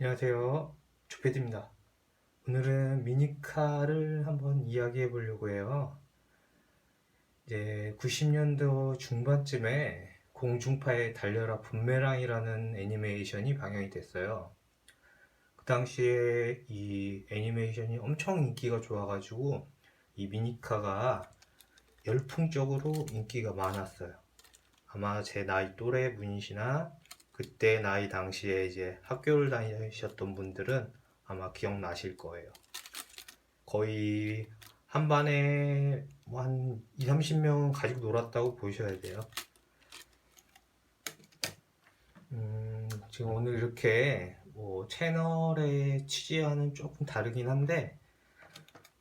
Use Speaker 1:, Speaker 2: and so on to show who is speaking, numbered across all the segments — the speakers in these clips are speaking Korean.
Speaker 1: 안녕하세요. 조패드입니다. 오늘은 미니카를 한번 이야기해 보려고 해요. 이제 90년도 중반쯤에 공중파에 달려라 분메랑이라는 애니메이션이 방영이 됐어요. 그 당시에 이 애니메이션이 엄청 인기가 좋아가지고 이 미니카가 열풍적으로 인기가 많았어요. 아마 제 나이 또래 분이시나 그때 나이 당시에 이제 학교를 다니셨던 분들은 아마 기억나실 거예요. 거의 한 반에 뭐한 2, 30명 가지고 놀았다고 보셔야 돼요. 음, 지금 오늘 이렇게 뭐 채널의 취지와는 조금 다르긴 한데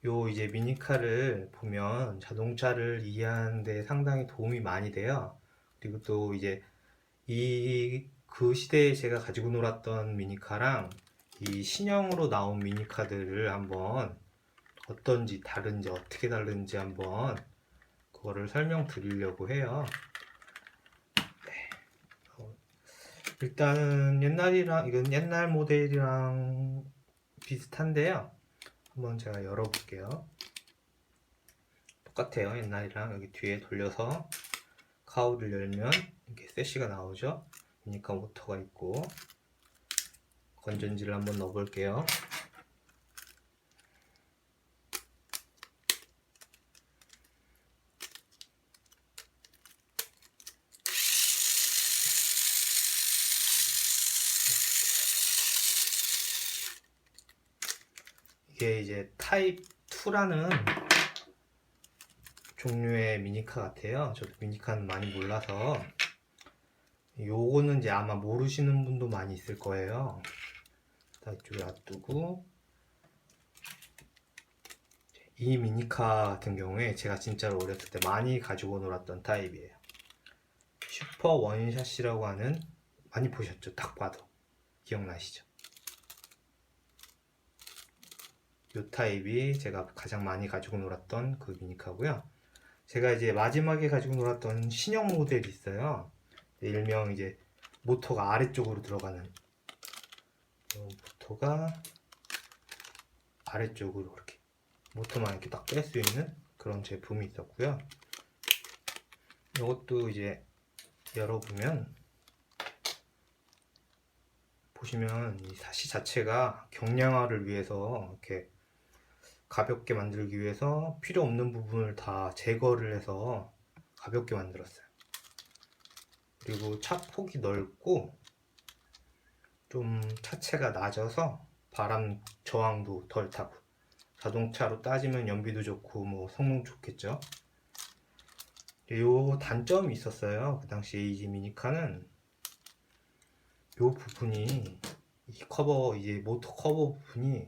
Speaker 1: 요 이제 미니카를 보면 자동차를 이해하는 데 상당히 도움이 많이 돼요. 그리고 또 이제 이 그 시대에 제가 가지고 놀았던 미니카랑 이 신형으로 나온 미니카들을 한번 어떤지 다른지 어떻게 다른지 한번 그거를 설명드리려고 해요. 네. 어, 일단은 옛날이랑 이건 옛날 모델이랑 비슷한데요. 한번 제가 열어볼게요. 똑같아요. 옛날이랑 여기 뒤에 돌려서 가우를 열면 이렇게 세시가 나오죠. 미니카 모터가 있고 건전지를 한번 넣어 볼게요. 이게 이제 타입 2라는 종류의 미니카 같아요. 저도 미니카는 많이 몰라서 요거는 이제 아마 모르시는 분도 많이 있을 거예요. 자, 이쪽에 놔두고 이 미니카 같은 경우에 제가 진짜로 어렸을 때 많이 가지고 놀았던 타입이에요. 슈퍼 원샷이라고 하는 많이 보셨죠? 딱 봐도 기억나시죠? 이 타입이 제가 가장 많이 가지고 놀았던 그 미니카고요. 제가 이제 마지막에 가지고 놀았던 신형 모델이 있어요. 일명 이제 모터가 아래쪽으로 들어가는 요 모터가 아래쪽으로 이렇게 모터만 이렇게 딱 뺄 수 있는 그런 제품이 있었고요. 이것도 이제 열어보면 보시면 이 사시 자체가 경량화를 위해서 이렇게 가볍게 만들기 위해서 필요 없는 부분을 다 제거를 해서 가볍게 만들었어요. 그리고 차 폭이 넓고 좀 차체가 낮아서 바람 저항도 덜 타고 자동차로 따지면 연비도 좋고 뭐 성능 좋겠죠. 요 단점이 있었어요. 그 당시 에이지 미니카는 요 부분이 이 커버 이제 모터 커버 부분이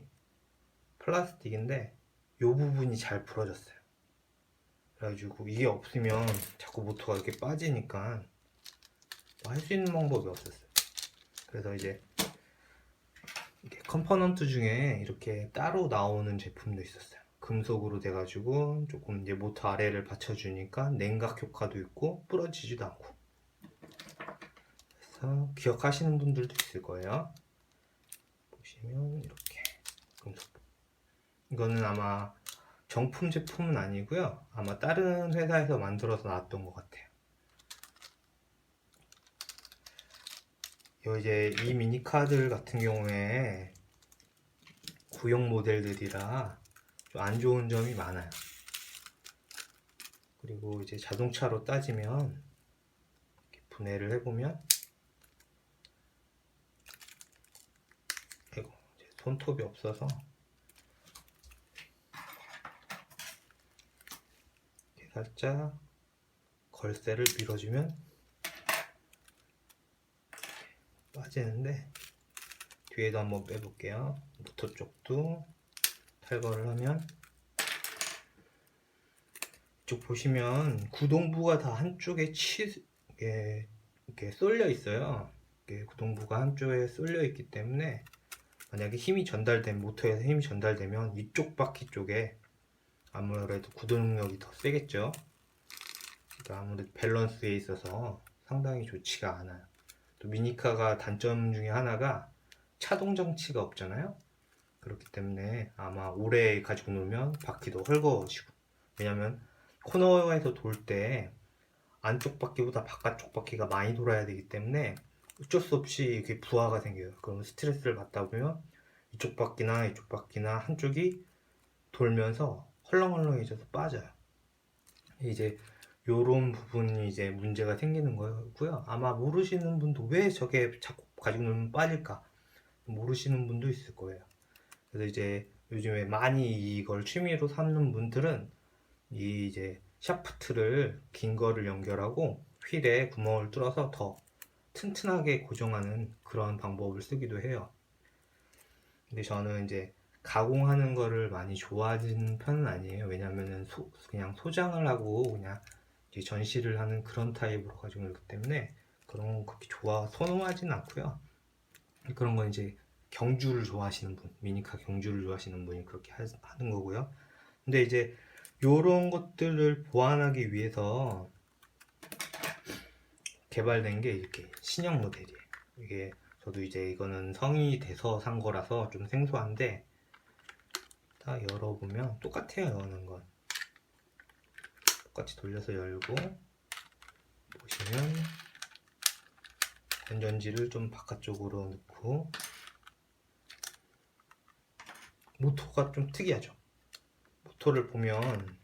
Speaker 1: 플라스틱인데 요 부분이 잘 부러졌어요. 그래가지고 이게 없으면 자꾸 모터가 이렇게 빠지니까 뭐 할 수 있는 방법이 없었어요. 그래서 이제 컴포넌트 중에 이렇게 따로 나오는 제품도 있었어요. 금속으로 돼가지고 조금 이제 모터 아래를 받쳐주니까 냉각 효과도 있고 부러지지도 않고. 그래서 기억하시는 분들도 있을 거예요. 보시면 이렇게 금속. 이거는 아마 정품 제품은 아니고요. 아마 다른 회사에서 만들어서 나왔던 것 같아요. 요 이제 이 미니카들 같은 경우에 구형 모델들이라 좀안 좋은 점이 많아요. 그리고 이제 자동차로 따지면 분해를 해보면 이제 손톱이 없어서 살짝 걸쇠를 밀어주면 빠지는데 뒤에도 한번 빼볼게요. 모터 쪽도 탈거를 하면 이쪽 보시면 구동부가 다 한쪽에 치 이렇게, 이렇게 쏠려 있어요. 이렇게 구동부가 한쪽에 쏠려 있기 때문에 만약에 힘이 전달된 모터에서 힘이 전달되면 이쪽 바퀴 쪽에 아무래도 구동력이 더 세겠죠. 그러니까 아무래도 밸런스에 있어서 상당히 좋지가 않아요. 또 미니카가 단점 중에 하나가 차동 장치가 없잖아요. 그렇기 때문에 아마 오래 가지고 놀면 바퀴도 헐거워지고 왜냐면 코너에서 돌 때 안쪽 바퀴보다 바깥쪽 바퀴가 많이 돌아야 되기 때문에 어쩔 수 없이 이렇게 부하가 생겨요. 그럼 스트레스를 받다 보면 이쪽 바퀴나 이쪽 바퀴나 한쪽이 돌면서 헐렁헐렁해져서 빠져요. 이제 요런 부분이 이제 문제가 생기는 거고요. 아마 모르시는 분도 왜 저게 자꾸 가지고 놀면 빠질까 모르시는 분도 있을 거예요. 그래서 이제 요즘에 많이 이걸 취미로 삼는 분들은 이 이제 샤프트를 긴 거를 연결하고 휠에 구멍을 뚫어서 더 튼튼하게 고정하는 그런 방법을 쓰기도 해요. 근데 저는 이제 가공하는 거를 많이 좋아하는 편은 아니에요. 왜냐면은 소- 그냥 소장을 하고 그냥 전시를 하는 그런 타입으로 가지고 있기 때문에 그런 거 그렇게 좋아 선호하진 않고요. 그런 건 이제 경주를 좋아하시는 분, 미니카 경주를 좋아하시는 분이 그렇게 하, 하는 거고요. 근데 이제 요런 것들을 보완하기 위해서 개발된 게 이렇게 신형 모델이에요. 이게 저도 이제 이거는 성인이 돼서 산 거라서 좀 생소한데 다 열어보면 똑같아요 여는 건 똑같이 돌려서 열고 보시면 건전지를 좀 바깥쪽으로 넣고 모토가 좀 특이하죠. 모토를 보면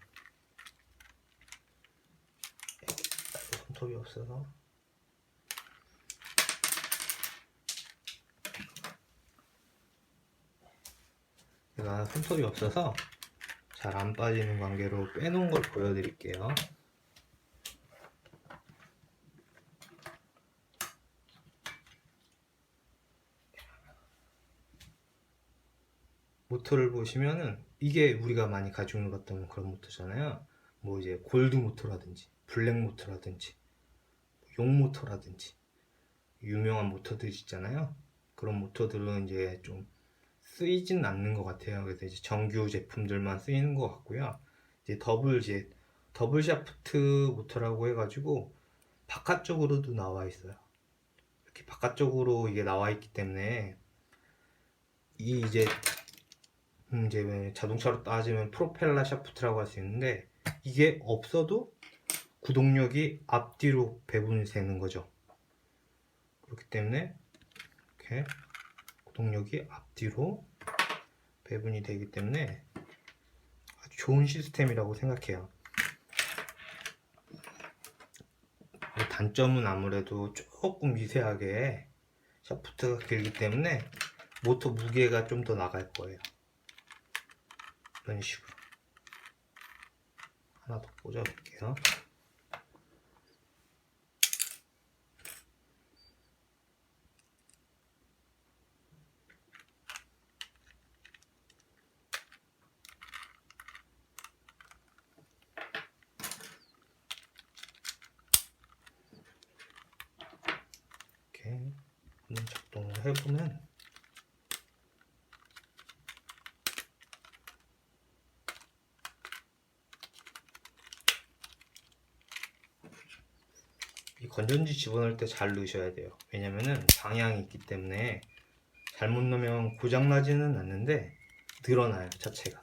Speaker 1: 손톱이 없어서 제가 손톱이 없어서 잘 안 빠지는 관계로 빼놓은 걸 보여드릴게요. 모터를 보시면은 이게 우리가 많이 가지고 놀았던 그런 모터잖아요. 뭐 이제 골드 모터라든지 블랙 모터라든지 용 모터라든지 유명한 모터들 있잖아요. 그런 모터들은 이제 좀 쓰이진 않는 것 같아요. 그래서 이제 정규 제품들만 쓰이는 것 같고요. 이제 더블 이제 더블 샤프트 모터라고 해가지고 바깥쪽으로도 나와 있어요. 이렇게 바깥쪽으로 이게 나와 있기 때문에 이 이제 음, 이제 왜 자동차로 따지면 프로펠러 샤프트라고 할 수 있는데 이게 없어도 구동력이 앞뒤로 배분이 되는 거죠. 그렇기 때문에 이렇게 구 동력이 앞뒤로 배분이 되기 때문에 아주 좋은 시스템이라고 생각해요. 단점은 아무래도 조금 미세하게 샤프트가 길기 때문에 모터 무게가 좀 더 나갈 거예요. 이런 식으로 하나 더 꽂아볼게요. 이렇게 한번 작동을 해보면 이 건전지 집어넣을 때 잘 넣으셔야 돼요. 왜냐면은 방향이 있기 때문에 잘못 넣으면 고장 나지는 않는데 늘어나요 자체가.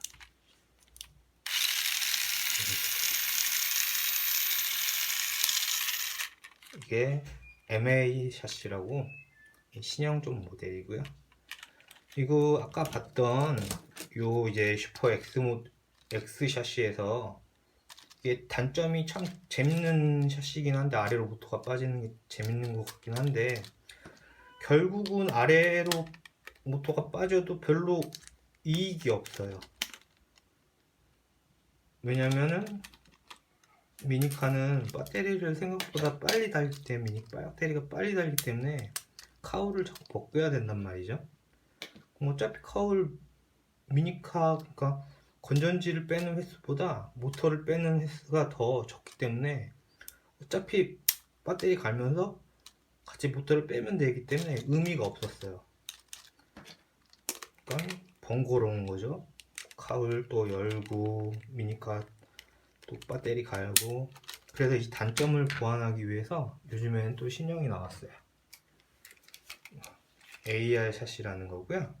Speaker 1: 이게 MA 샷이라고 신형 좀 모델이고요. 이거 아까 봤던 요 이제 슈퍼 X 모 X 샷시에서 이게 단점이 참 재밌는 샷이긴 한데 아래로 모터가 빠지는 게 재밌는 것 같긴 한데 결국은 아래로 모터가 빠져도 별로 이익이 없어요. 왜냐면은 미니카는 배터리를 생각보다 빨리 달기 때문에 미니 배터리가 빨리 달기 때문에 카울을 자꾸 벗겨야 된단 말이죠. 어차피 카울 미니카 그러니까 건전지를 빼는 횟수보다 모터를 빼는 횟수가 더 적기 때문에 어차피 배터리 갈면서 같이 모터를 빼면 되기 때문에 의미가 없었어요. 그러니까 번거로운 거죠. 카울 또 열고 미니카 또 배터리 갈고 그래서 이 단점을 보완하기 위해서 요즘에는 또 신형이 나왔어요. AR 샷이라는 거고요.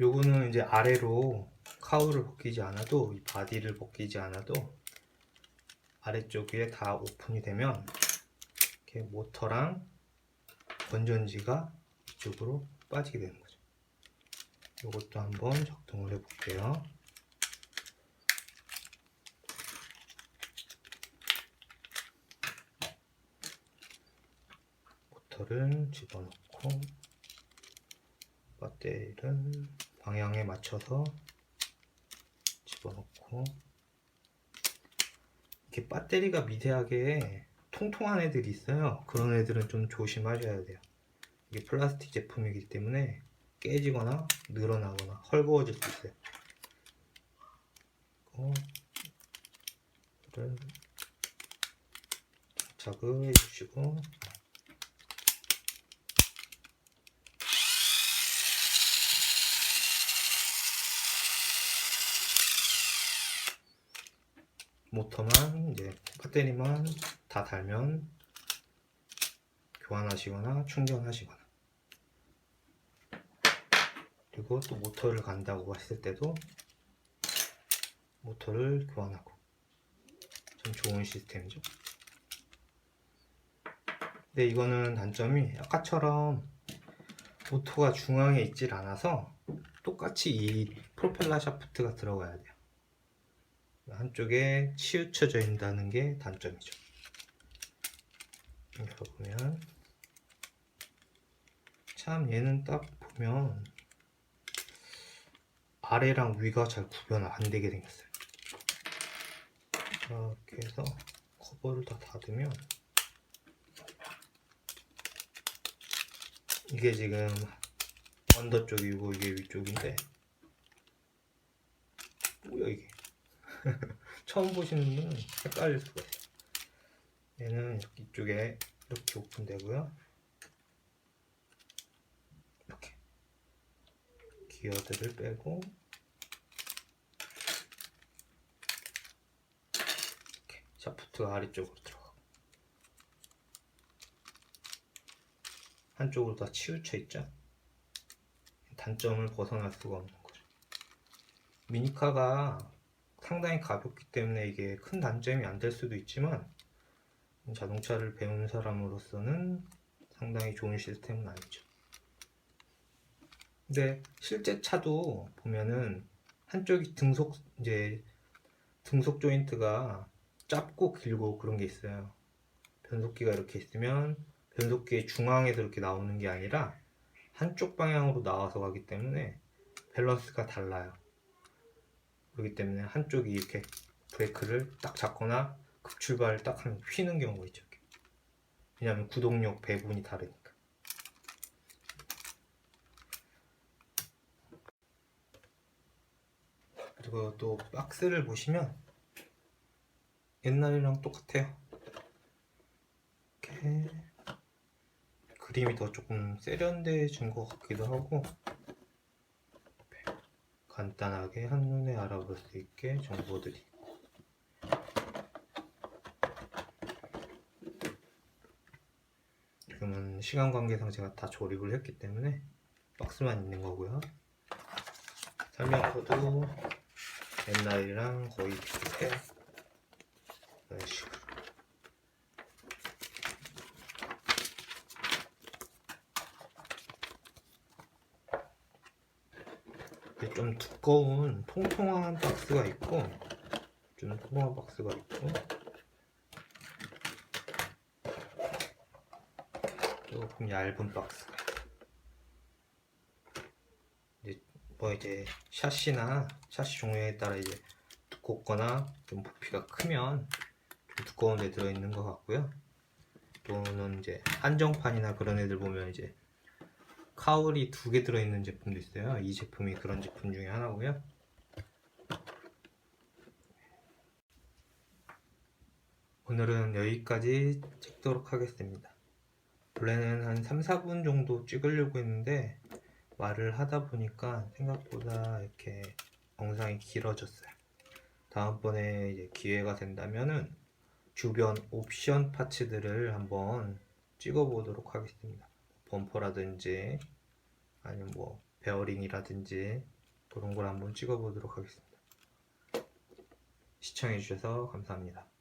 Speaker 1: 요거는 이제 아래로 카우를 벗기지 않아도 이 바디를 벗기지 않아도 아래쪽에 다 오픈이 되면 이렇게 모터랑 건전지가 이쪽으로 빠지게 되는 거죠. 이것도 한번 작동을 해볼게요. 모터를 집어넣고 배터리를 방향에 맞춰서 집어넣고 이렇게 배터리가 미세하게 통통한 애들이 있어요. 그런 애들은 좀 조심하셔야 돼요. 이게 플라스틱 제품이기 때문에 깨지거나 늘어나거나 헐거워질 수 있어요. 이거를 장착을 해주시고 모터만 이제 배터리만 다 달면 교환하시거나 충전하시거나 그리고 또 모터를 간다고 했을 때도 모터를 교환하고 참 좋은 시스템이죠. 근데 이거는 단점이 아까처럼 모터가 중앙에 있질 않아서 똑같이 이 프로펠러 샤프트가 들어가야 돼요. 한쪽에 치우쳐져 있다는 게 단점이죠. 열어보면 참 얘는 딱 보면 아래랑 위가 잘 구분 안 되게 생겼어요. 이렇게 해서 커버를 다 닫으면 이게 지금 언더 쪽이고 이게 위쪽인데 뭐야 이게 처음 보시는 분은 헷갈릴 수가 있어요. 얘는 이쪽에 이렇게 오픈되고요. 이렇게 기어들을 빼고 이렇게 샤프트가 아래쪽으로 들어가고 한쪽으로 다 치우쳐 있죠. 단점을 벗어날 수가 없는 거죠. 미니카가 상당히 가볍기 때문에 이게 큰 단점이 안 될 수도 있지만 자동차를 배우는 사람으로서는 상당히 좋은 시스템은 아니죠. 근데 실제 차도 보면은 한쪽이 등속 이제 등속 조인트가 짧고 길고 그런 게 있어요. 변속기가 이렇게 있으면 변속기의 중앙에서 이렇게 나오는 게 아니라 한쪽 방향으로 나와서 가기 때문에 밸런스가 달라요. 그렇기 때문에 한쪽이 이렇게 브레이크를 딱 잡거나 급출발을 딱 하면 휘는 경우가 있죠. 왜냐하면 구동력 배분이 다르니까. 그리고 또 박스를 보시면 옛날이랑 똑같아요. 이렇게 그림이 더 조금 세련돼진 것 같기도 하고 간단하게 한눈에 알아볼 수 있게 정보들이. 지금은 시간 관계상 제가 다 조립을 했기 때문에 박스만 있는 거고요. 설명서도 옛날이랑 거의 비슷해. 이런 식으로 이게 좀 두꺼운 통통한 박스가 있고 좀 통통한 박스가 있고. 조금 얇은 박스가. 이제 뭐 이제 샤시나 샤시 종류에 따라 이제 두껍거나 좀 부피가 크면 좀 두꺼운 데 들어있는 것 같고요. 또는 이제 한정판이나 그런 애들 보면 이제 카울이 두 개 들어있는 제품도 있어요. 이 제품이 그런 제품 중에 하나고요. 오늘은 여기까지 찍도록 하겠습니다. 원래는 한 3, 4분 정도 찍으려고 했는데 말을 하다 보니까 생각보다 이렇게 영상이 길어졌어요. 다음번에 이제 기회가 된다면은 주변 옵션 파츠들을 한번 찍어 보도록 하겠습니다. 범퍼라든지 아니면 뭐 베어링이라든지 그런 걸 한번 찍어 보도록 하겠습니다. 시청해 주셔서 감사합니다.